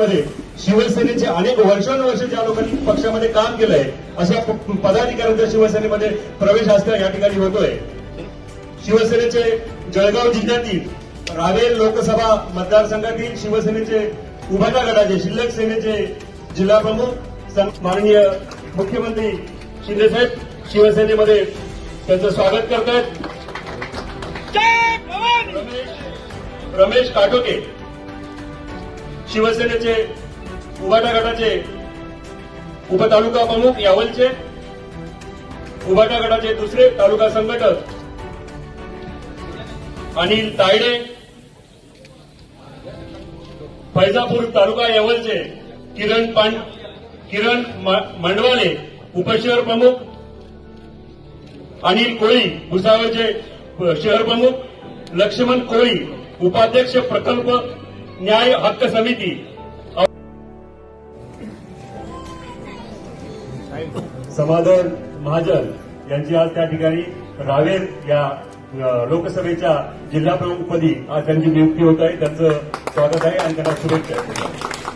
अनेक वर्षानुवर्ष ज्या लोकांनी पक्षामध्ये काम केलंय अशा पदाधिकाऱ्यांचा शिवसेनेमध्ये प्रवेश असता या ठिकाणी होतोय. शिवसेनेचे जळगाव जिल्ह्यातील रावेर लोकसभा मतदारसंघातील शिवसेनेचे उभाटा गटाचे शिल्लक सेनेचे जिल्हा प्रमुख माननीय मुख्यमंत्री शिंदेसाहेब शिवसेनेमध्ये त्यांचं स्वागत करतायत. रमेश काटोके. शिवसेनेचे उभाटा गटाचे उपतालुका प्रमुख यावलचे उभाटा गटाचे दुसरे तालुका संघटक अनिल तायडे फैजापूर तालुका यावलचे किरण पांड किरण मंडवाले उपशहर प्रमुख अनिल कोळी भुसावळचे शहर प्रमुख लक्ष्मण कोळी उपाध्यक्ष प्रकल्प न्याय हक्क समिती. समाधान महाजन यांची आज त्या ठिकाणी रावेर या लोकसभेच्या जिल्हाप्रमुखपदी आज त्यांची नियुक्ती होत आहे. त्यांचं स्वागत आहे आणि त्यांना शुभेच्छा.